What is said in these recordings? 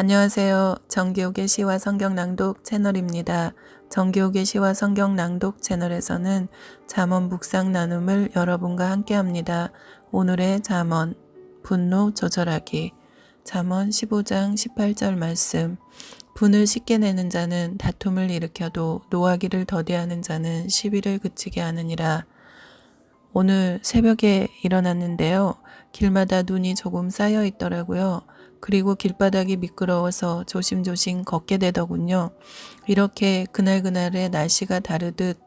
안녕하세요. 정기옥의 시와 성경 낭독 채널입니다. 정기옥의 시와 성경 낭독 채널에서는 잠언 묵상 나눔을 여러분과 함께 합니다. 오늘의 잠언 분노 조절하기 잠언 15장 18절 말씀 분을 쉽게 내는 자는 다툼을 일으켜도 노하기를 더디하는 자는 시비를 그치게 하느니라. 오늘 새벽에 일어났는데요. 길마다 눈이 조금 쌓여 있더라고요. 그리고 길바닥이 미끄러워서 조심조심 걷게 되더군요. 이렇게 그날그날의 날씨가 다르듯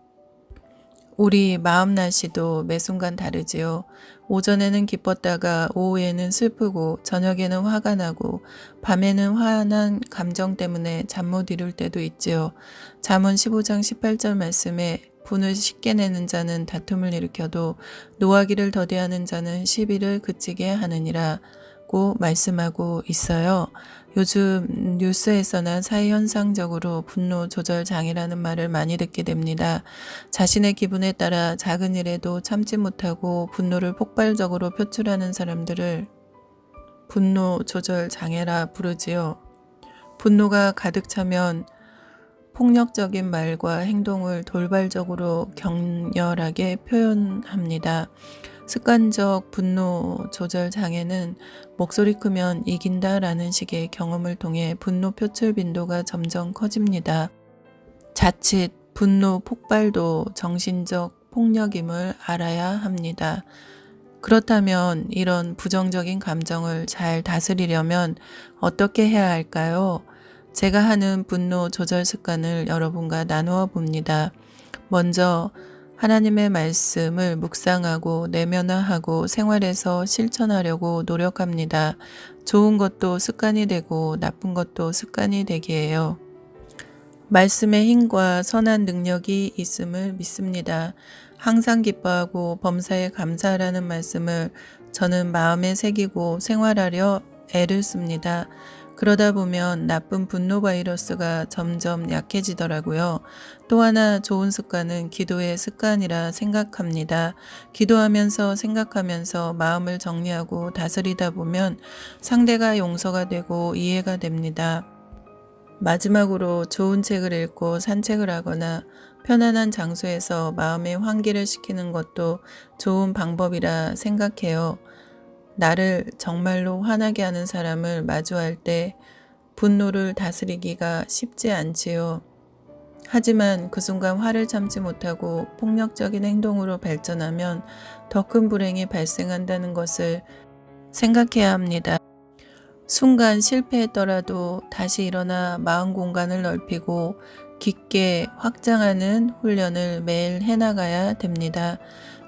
우리 마음 날씨도 매 순간 다르지요. 오전에는 기뻤다가 오후에는 슬프고 저녁에는 화가 나고 밤에는 화난 감정 때문에 잠 못 이룰 때도 있지요. 잠언 15장 18절 말씀에 분을 쉽게 내는 자는 다툼을 일으켜도 노하기를 더디하는 자는 시비를 그치게 하느니라. 고 말씀하고 있어요. 요즘 뉴스에서나 사회현상적으로 분노 조절 장애라는 말을 많이 듣게 됩니다. 자신의 기분에 따라 작은 일에도 참지 못하고 분노를 폭발적으로 표출하는 사람들을 분노 조절 장애라 부르지요. 분노가 가득 차면 폭력적인 말과 행동을 돌발적으로 격렬하게 표현합니다. 습관적 분노 조절 장애는 목소리 크면 이긴다라는 식의 경험을 통해 분노 표출 빈도가 점점 커집니다. 자칫 분노 폭발도 정신적 폭력임을 알아야 합니다. 그렇다면 이런 부정적인 감정을 잘 다스리려면 어떻게 해야 할까요? 제가 하는 분노 조절 습관을 여러분과 나누어 봅니다. 먼저 하나님의 말씀을 묵상하고 내면화하고 생활에서 실천하려고 노력합니다. 좋은 것도 습관이 되고 나쁜 것도 습관이 되게 해요. 말씀의 힘과 선한 능력이 있음을 믿습니다. 항상 기뻐하고 범사에 감사하라는 말씀을 저는 마음에 새기고 생활하려 애를 씁니다. 그러다 보면 나쁜 분노 바이러스가 점점 약해지더라고요. 또 하나 좋은 습관은 기도의 습관이라 생각합니다. 기도하면서 생각하면서 마음을 정리하고 다스리다 보면 상대가 용서가 되고 이해가 됩니다. 마지막으로 좋은 책을 읽고 산책을 하거나 편안한 장소에서 마음의 환기를 시키는 것도 좋은 방법이라 생각해요. 나를 정말로 화나게 하는 사람을 마주할 때 분노를 다스리기가 쉽지 않지요. 하지만 그 순간 화를 참지 못하고 폭력적인 행동으로 발전하면 더 큰 불행이 발생한다는 것을 생각해야 합니다. 순간 실패했더라도 다시 일어나 마음 공간을 넓히고 깊게 확장하는 훈련을 매일 해나가야 됩니다.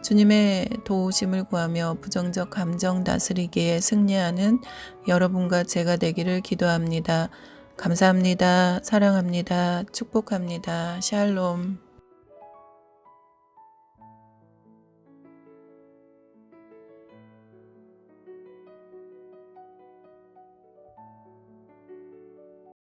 주님의 도우심을 구하며 부정적 감정 다스리기에 승리하는 여러분과 제가 되기를 기도합니다. 감사합니다. 사랑합니다. 축복합니다. 샬롬.